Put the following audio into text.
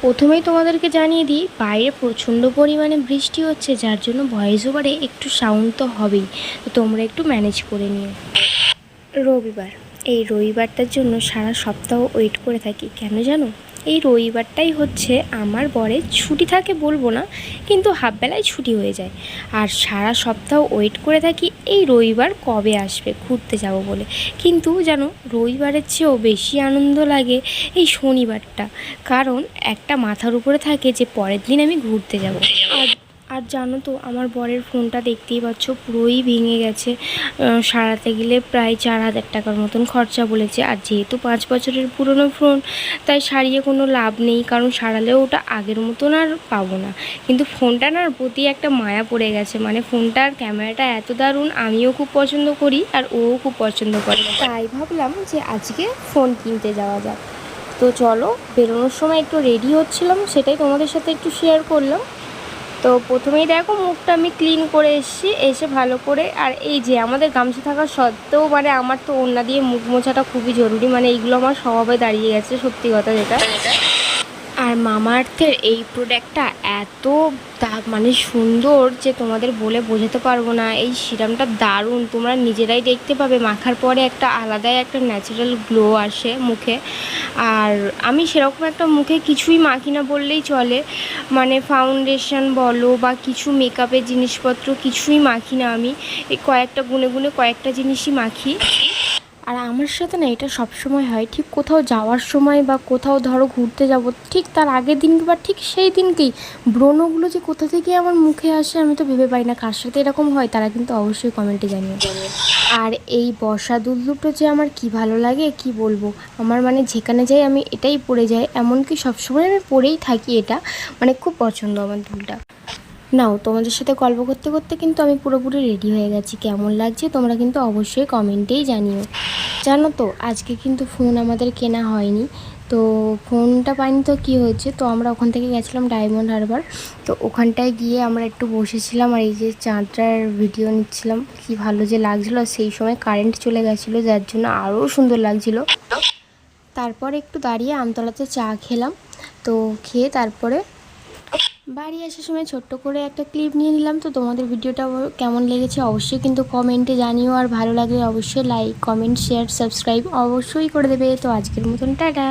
প্রথমেই তোমাদেরকে জানিয়ে দিই, বাইরে প্রচণ্ড পরিমাণে বৃষ্টি হচ্ছে, যার জন্য ভয়েস ওভারে একটু সাউন্ড তো হবেই। তো তোমরা একটু ম্যানেজ করে নিও। রবিবার, এই রবিবারটার জন্য সারা সপ্তাহ ওয়েট করে থাকি। কেন জানো? এই রবিবারটাই হচ্ছে আমার বরের ছুটি থাকে বলব না, কিন্তু হাফবেলায় ছুটি হয়ে যায়। আর সারা সপ্তাহ ওয়েট করে থাকি এই রবিবার কবে আসবে, ঘুরতে যাব বলে। কিন্তু যেন রবিবারের চেয়েও বেশি আনন্দ লাগে এই শনিবারটা। কারণ একটা মাথার উপরে থাকে যে পরের দিন আমি ঘুরতে যাব। আর আর জানো তো, আমার বরের ফোনটা দেখতেই পাচ্ছ, পুরোই ভেঙে গেছে। সারাতে গেলে প্রায় চার হাজার টাকার মতন খরচা বলেছে। আর যেহেতু পাঁচ বছরের পুরনো ফোন, তাই সারিয়ে কোনো লাভ নেই, কারণ সারালেও ওটা আগের মতন আর পাবো না। কিন্তু ফোনটা না, প্রতি একটা মায়া পড়ে গেছে। মানে ফোনটার ক্যামেরাটা এত দারুণ, আমিও খুব পছন্দ করি, আর ওও খুব পছন্দ করে। তাই ভাবলাম যে আজকে ফোন কিনতে যাওয়া যাক। তো চলো, বেরোনোর সময় একটু রেডি হচ্ছিলাম, সেটাই তোমাদের সাথে একটু শেয়ার করলাম। তো প্রথমেই দেখো মুখটা আমি ক্লিন করে এসছি, এসে ভালো করে, আর এই যে আমাদের গামছা থাকা সত্ত্বেও মানে আমার তো ওড়না দিয়ে মুখ মোছাটা খুবই জরুরি মানে এইগুলো আমার স্বভাবে দাঁড়িয়ে গেছে সত্যি কথা যেটা। আর মামা আর্থের এই প্রোডাক্টটা এত মানে সুন্দর যে তোমাদের বলে বোঝাতে পারব না। এই সিরামটা দারুণ, তোমরা নিজেরাই দেখতে পাবে। মাখার পরে একটা আলাদাই একটা ন্যাচারাল গ্লো আসে মুখে। আর আমি সেরকম একটা মুখে কিছুই মাখি না বললেই চলে। মানে ফাউন্ডেশন বলো বা কিছু মেকআপের জিনিসপত্র কিছুই মাখি না আমি। এই কয়েকটা গুনে গুনে কয়েকটা জিনিসই মাখি। আর আমার সাথে না এটা সব সময় হয়, ঠিক কোথাও যাওয়ার সময় বা কোথাও ধরো ঘুরতে যাব, ঠিক তার আগের দিন বা ঠিক সেই দিনকেই ব্রণগুলো যে কোথা থেকে আমার মুখে আসে আমি তো ভেবে পাই না, কার সাথে এরকম হয় তারা কিন্তু অবশ্যই কমেন্টে জানিও। আর এই বর্ষা দুল দুটো যে আমার কি ভালো লাগে কি বলব, আমার মানে যেখানে যাই আমি এটাই পরে যাই, এমনকি সবসময় আমি পরেই থাকি এটা মানে খুব পছন্দ আমার দুলটা। নাও, তোমাদের সাথে গল্প করতে করতে কিন্তু আমি পুরোপুরি রেডি হয়ে গেছি। কেমন লাগছে তোমরা কিন্তু অবশ্যই কমেন্টেই জানিও। জানো তো, আজকে কিন্তু ফোন আমাদের কেনা হয়নি। তো ফোনটা পাইনি তো কী হয়েছে? তো আমরা ওখান থেকে গেছিলাম ডায়মন্ড হারবার তো ওখানটায় গিয়ে আমরা একটু বসেছিলাম আর এই যে চাঁদটার ভিডিও নিচ্ছিলাম। কি ভালো যে লাগছিল সেই সময় কারেন্ট চলে গেছিল, যার জন্য আরও সুন্দর লাগছিল। তারপর একটু দাঁড়িয়ে আমতলাতে চা খেলাম। তো খেয়ে তারপরে বাড়ি আসার সময় ছোট্ট করে একটা ক্লিপ নিয়ে নিলাম তো তোমাদের ভিডিওটা কেমন লেগেছে অবশ্যই কিন্তু কমেন্টে জানিও আর ভালো লাগলে অবশ্যই লাইক কমেন্ট শেয়ার সাবস্ক্রাইব অবশ্যই করে দেবে। তো আজকের মতন টাটা।